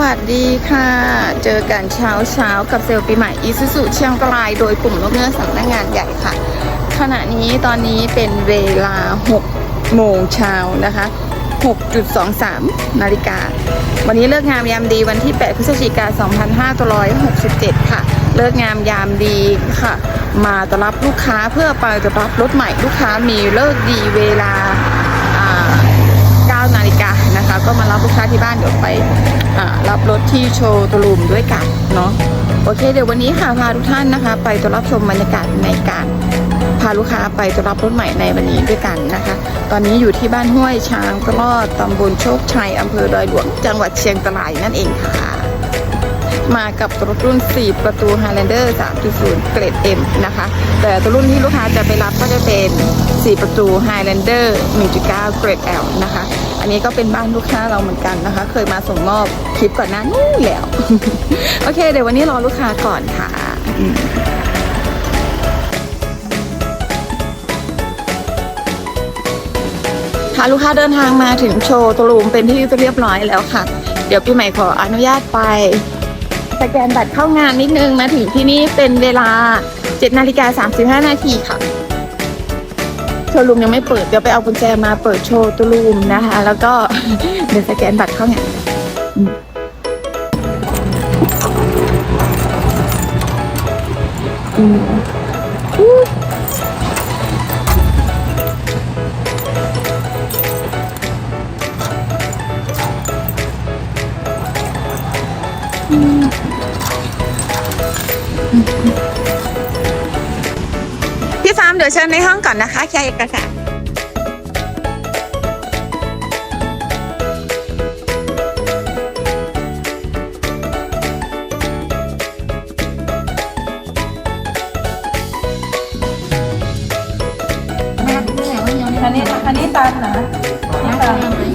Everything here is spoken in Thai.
วัสดีค่ะ เจอกันเช้าเช้าๆกับเซลล์ปีใหม่อีซูซูเชียงราย โดยกลุ่มลูกเนื้อสำนักงงานใหญ่ค่ะ ขณะนี้ตอนนี้เป็นเวลา 6 โมงเช้านะคะ 6.23 นาฬิกา วันนี้เลิกงามยามดีวันที่ 8 พฤศจิกายน2567 ค่ะ เลิกงามยามดีค่ะ มาต้อนรับลูกค้าเพื่อไปต้อนรับรถใหม่ลูกค้ามีเลิกดีเวลาอ่า9นาฬิกานะคะ ก็มารับลูกค้าที่บ้านเดี๋ยวไป รับรถที่โชว์ตรูมด้วยกันเนาะโอเค เดี๋ยววันนี้ค่ะพาทุกท่านนะคะ ไปต้อนรับชมบรรยากาศในการพาลูกค้าไปต้อนรับรถใหม่ในวันนี้ด้วยกันนะคะ ตอนนี้อยู่ที่บ้านห้วยช้างตลอดตำบลโชคชัยอำเภอดอยหลวง จังหวัดเชียงรายนั่นเองค่ะ มากับรถรุ่น 4 ประตู Highlander 3.0 เกรด M นะคะ แต่ตัวรุ่นที่ลูกค้าจะไปรับก็จะเป็น 4 ประตู Highlander 1.9 เกรด L นะคะ อันนี้ก็เป็นบ้านลูกค้าเราเหมือนกันนะคะ เคยมาส่งมอบคลิปก่อนหน้านู้นแล้ว โอเค เดี๋ยววันนี้รอลูกค้าก่อนค่ะอืมค่ะลูกค้าเดินทางมาถึงโชว์ตัวรูมเป็นที่เรียบร้อยแล้วค่ะ เดี๋ยวพี่ใหม่ขออนุญาตไปสแกนบัตรเข้างานนิดนึงมาถึงที่นี่เป็นเวลา7นาฬิกา35นาทีค่ะ ชว์รูมยังไม่เปิด เดี๋ยวไปเอากุญแจมาเปิดโชว์ตัวรูมนะคะ แล้วก็เดี๋ยวสแกนบัตรเข้างานอืมอืมอู้พี่ฟาร์ม ดี๋ยวเชิญในห้องก่อนนะคะแค่เอกสารคันนี้คันนี้ตันนะตัน